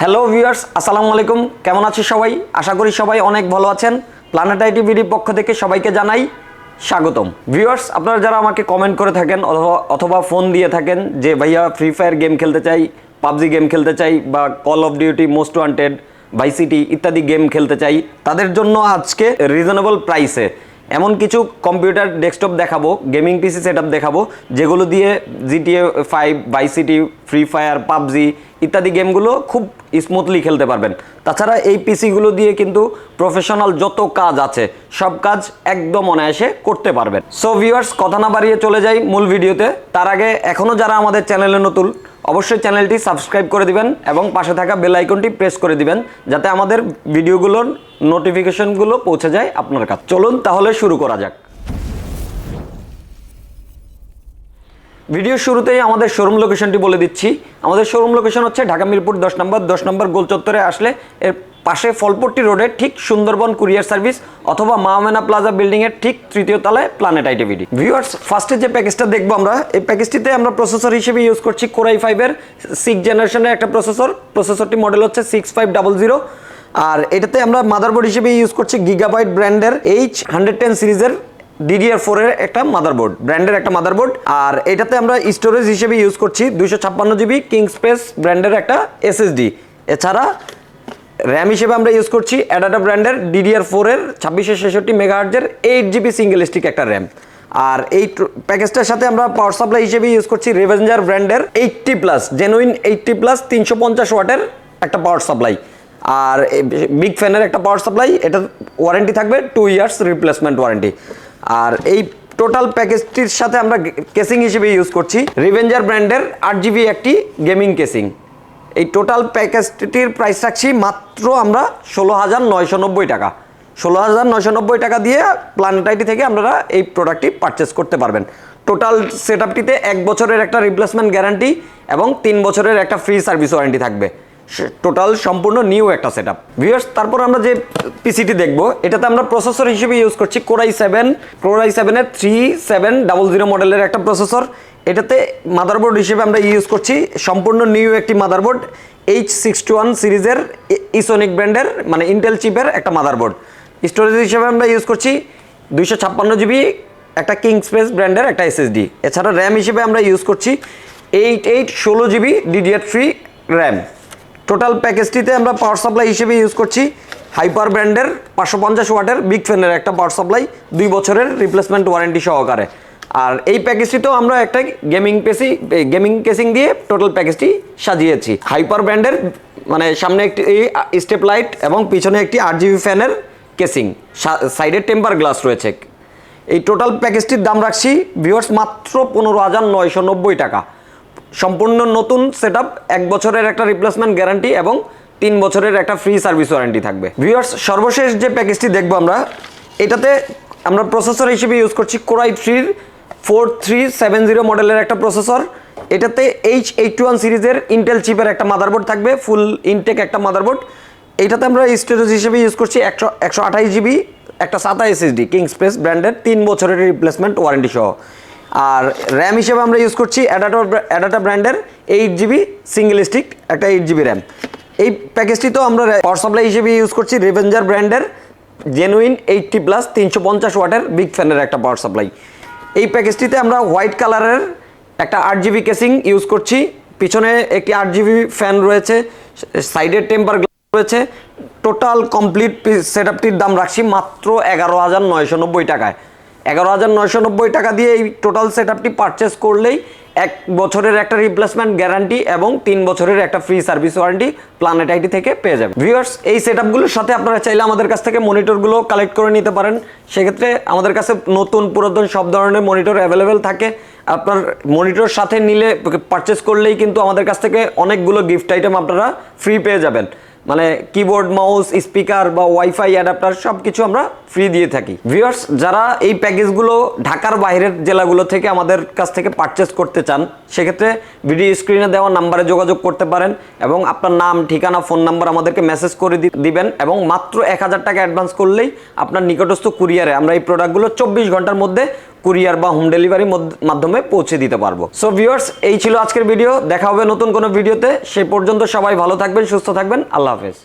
Hello viewers আসসালামু আলাইকুম। কেমন আছে সবাই? আশা করি সবাই অনেক ভালো আছেন। প্ল্যানেট আইটি বিডির পক্ষ থেকে সবাইকে জানাই স্বাগতম। ভিউয়ার্স আপনারা যারা আমাকে কমেন্ট করে থাকেন অথবা অথবা ফোন দিয়ে থাকেন যে, ভাইয়া ফ্রি ফায়ার গেম খেলতে চাই, পাবজি গেম খেলতে চাই বা call of duty most wanted Vice City ইত্যাদি গেম খেলতে চাই, তাদের জন্য আজকে রিজনেবল প্রাইসে এমন কিছু কম্পিউটার ডেস্কটপ দেখাবো, গেমিং পিসি সেট দেখাবো, যেগুলো দিয়ে GTA five Vice City free fire PUBG ইত্যাদি গেমগুলো খুব স্মুথলি খেলতে পারবেন। তাছাড়া এই পিসিগুলো দিয়ে কিন্তু প্রফেশনাল যত কাজ আছে, সব কাজ একদম অনায়াসে করতে পারবেন। সো ভিউয়ার্স কথা না বাড়িয়ে চলে যাই মূল ভিডিওতে। তার আগে এখনও যারা আমাদের চ্যানেলে নতুন অবশ্যই চ্যানেলটি সাবস্ক্রাইব করে দিবেন এবং পাশে থাকা বেল আইকনটি প্রেস করে দিবেন যাতে আমাদের ভিডিওগুলোর নোটিফিকেশনগুলো পৌঁছে যায় আপনার কাছে। চলুন তাহলে শুরু করা যাক। ভিডিও শুরুতেই আমাদের শোরুম লোকেশনটি বলে দিচ্ছি। আমাদের শোরুম লোকেশন হচ্ছে ঢাকা মিরপুর দশ নম্বর দশ নম্বর গোল চত্বরে আসলে এর পাশে ফলপট্টি রোডে ঠিক সুন্দরবন কুরিয়ার সার্ভিস অথবা মাহমেনা প্লাজা বিল্ডিং এর ঠিক তৃতীয় তলায় প্ল্যানেট আইটিভিডি ভিউয়ার্স ফার্স্টে যে প্যাকেজটা দেখব আমরা, এই প্যাকেজটিতে আমরা প্রসেসর হিসেবে ইউজ করছি কোরাই ফাইভের সিক্স জেনারেশনের একটা প্রসেসর প্রসেসরটি মডেল হচ্ছে সিক্স ফাইভ ডাবল জিরো আর এটাতে আমরা মাদারবোর্ড হিসেবে ইউজ করছি গিগাবাইট ব্র্যান্ডের এইচ হান্ড্রেড টেন সিরিজের ডিডিআর ফোর এর একটা মাদারবোর্ড ব্র্যান্ডের একটা মাদারবোর্ড আর এটাতে আমরা স্টোরেজ হিসেবে ইউজ করছি দুইশো ছাপ্পান্ন জিবি কিং স্পেস ব্র্যান্ডের একটা এসএসডি এছাড়া র্যাম হিসেবে আমরা ইউজ করছি অ্যাডাটা ব্র্যান্ডের ডিডিআর ফোর এর ছাব্বিশশো ছেষট্টি মেগাহার্জের এইট জিবি সিঙ্গেল স্টিক একটা র্যাম আর এই প্যাকেজটার সাথে আমরা পাওয়ার সাপ্লাই হিসেবে ইউজ করছি রেভেঞ্জার ব্র্যান্ডের eighty plus genuine eighty plus তিনশো পঞ্চাশ ওয়াটের একটা পাওয়ার সাপ্লাই আর বিগ ফ্যানের একটা পাওয়ার সাপ্লাই এটা ওয়ারেন্টি থাকবে টু ইয়ার্স রিপ্লেসমেন্ট ওয়ারেন্টি আর এই টোটাল প্যাকেজটির সাথে আমরা কেসিং হিসেবে ইউজ করছি রিভেঞ্জার ব্র্যান্ডের আট জিবি একটি গেমিং কেসিং এই টোটাল প্যাকেজটির প্রাইস রাখছি মাত্র আমরা ষোলো হাজার নয়শো নব্বই টাকা। ষোলো হাজার নয়শো নব্বই টাকা দিয়ে প্ল্যানেট আইটি থেকে আপনারা এই প্রোডাক্টটি পারচেস করতে পারবেন। টোটাল সেট আপটিতে এক বছরের একটা রিপ্লেসমেন্ট গ্যারান্টি এবং তিন বছরের একটা ফ্রি সার্ভিস ওয়ারেন্টি থাকবে। টোটাল সম্পূর্ণ নিউ একটা সেট আপ ভিউয়ার্স তারপর আমরা যে পিসিটি দেখব, এটাতে আমরা প্রসেসর হিসেবে ইউজ করছি core i seven core i সেভেনের থ্রি সেভেন ডাবল জিরো মডেলের একটা প্রসেসর এটাতে মাদারবোর্ড হিসেবে আমরা ইউজ করছি সম্পূর্ণ নিউ একটি মাদারবোর্ড এইচ সিক্সটি ওয়ান সিরিজের ইসোনিক ব্র্যান্ডের মানে ইন্টেল চিপের একটা মাদারবোর্ড স্টোরেজ হিসেবে আমরা ইউজ করছি দুইশো ছাপ্পান্ন জিবি একটা কিং স্পেস ব্র্যান্ডের একটা এসএসডি এছাড়া র্যাম হিসেবে আমরা ইউজ করছি এইট এইট ষোলো GB DDR three RAM total প্যাকেজটিতে আমরা পাওয়ার সাপ্লাই হিসেবে ইউজ করছি। হাইপার ব্র্যান্ডের পাঁচশো পঞ্চাশ ওয়াটের বিগ ফ্যানের একটা পাওয়ার সাপ্লাই দুই বছরের রিপ্লেসমেন্ট ওয়ারেন্টি সহকারে। আর এই প্যাকেজটিতেও আমরা একটা গেমিং পেসি গেমিং কেসিং দিয়ে টোটাল প্যাকেজটি সাজিয়েছি। হাইপার ব্র্যান্ডের মানে সামনে একটি স্টেপ লাইট এবং পিছনে একটি আট জিবি ফ্যানের কেসিং সাইডে টেম্পার গ্লাস রয়েছে। এই টোটাল প্যাকেজটির দাম রাখছি ভিউয়ার্স মাত্র পনেরো হাজার নয়শো নব্বই টাকা। সম্পূর্ণ নতুন সেট এক বছরের একটা রিপ্লেসমেন্ট গ্যারান্টি এবং তিন বছরের একটা ফ্রি সার্ভিস ওয়ারেন্টি থাকবে। ভিউয়ার্স সর্বশেষ যে প্যাকেজটি দেখব আমরা, এটাতে আমরা প্রসেসর হিসেবে ইউজ করছি কোরাই থ্রির ফোর থ্রি সেভেন জিরো মডেলের একটা প্রসেসর এটাতে এইচ এইট ওয়ান সিরিজের ইন্টেল চিপের একটা মাদারবোর্ড থাকবে ফুল ইনটেক একটা মাদারবোর্ড এইটাতে আমরা স্টোরেজ হিসেবে ইউজ করছি একশো একশো আঠাশ জিবি একটা সাতা এসএসডি কিং স্পেস ব্র্যান্ডের তিন বছরের রিপ্লেসমেন্ট ওয়ারেন্টি সহ। আর র্যাম হিসেবে আমরা ইউজ করছি অ্যাডাটা অ্যাডাটা ব্র্যান্ডের এইট জিবি সিঙ্গেল স্টিক একটা এইট জিবি র্যাম এই প্যাকেজটি তো আমরা পাওয়ার সাপ্লাই হিসেবে ইউজ করছি রেভেঞ্জার ব্র্যান্ডের জেনুইন এইটটি প্লাস তিনশো পঞ্চাশ ওয়াটের বিগ ফ্যানের একটা পাওয়ার সাপ্লাই এই প্যাকেজটিতে আমরা হোয়াইট কালারের একটা আট জিবি কেসিং ইউজ করছি। পিছনে একটি আট জিবি ফ্যান রয়েছে সাইডের টেম্পার রয়েছে। টোটাল কমপ্লিট সেট আপটির দাম রাখছি মাত্র এগারো হাজার নয়শো নব্বই টাকায়। এগারো হাজার নয়শো নব্বই টাকা দিয়ে এই টোটাল সেট আপটি পারচেস করলেই এক বছরের একটা রিপ্লেসমেন্ট গ্যারান্টি এবং তিন বছরের একটা free service warranty Planet IT থেকে পেয়ে যাবে ভিউয়ার্স এই সেট আপগুলোর সাথে আপনারা চাইলে আমাদের কাছ থেকে মনিটরগুলো কালেক্ট করে নিতে পারেন। সেক্ষেত্রে আমাদের কাছে নতুন পুরাতন সব ধরনের মনিটর অ্যাভেলেবেল থাকে। আপনার মনিটর সাথে নিলে পারচেস করলেই কিন্তু আমাদের কাছ থেকে অনেকগুলো গিফট আইটেম আপনারা ফ্রি পেয়ে যাবেন। মানে কিবোর্ড মাউস স্পিকার বা ওয়াইফাই অ্যাডাপ্টার সব কিছু আমরা ফ্রি দিয়ে থাকি। ভিউয়ার্স যারা এই প্যাকেজগুলো ঢাকার বাইরের জেলাগুলো থেকে আমাদের কাছ থেকে পারচেস করতে চান, সেক্ষেত্রে ভিডিও স্ক্রিনে দেওয়া নাম্বারে যোগাযোগ করতে পারেন এবং আপনার নাম, ঠিকানা ফোন নাম্বার আমাদেরকে মেসেজ করে দিবেন এবং মাত্র এক হাজার টাকা অ্যাডভান্স করলেই আপনার নিকটস্থ কুরিয়ারে আমরা এই প্রোডাক্টগুলো চব্বিশ ঘণ্টার মধ্যে কুরিয়ার বা হোম ডেলিভারির মাধ্যমে পৌঁছে দিতে পারব। সো ভিউয়ার্স এই ছিল আজকের ভিডিও দেখা হবে নতুন কোনো ভিডিওতে সে পর্যন্ত সবাই ভালো থাকবেন, সুস্থ থাকবেন। আল্লাহ হাফেজ।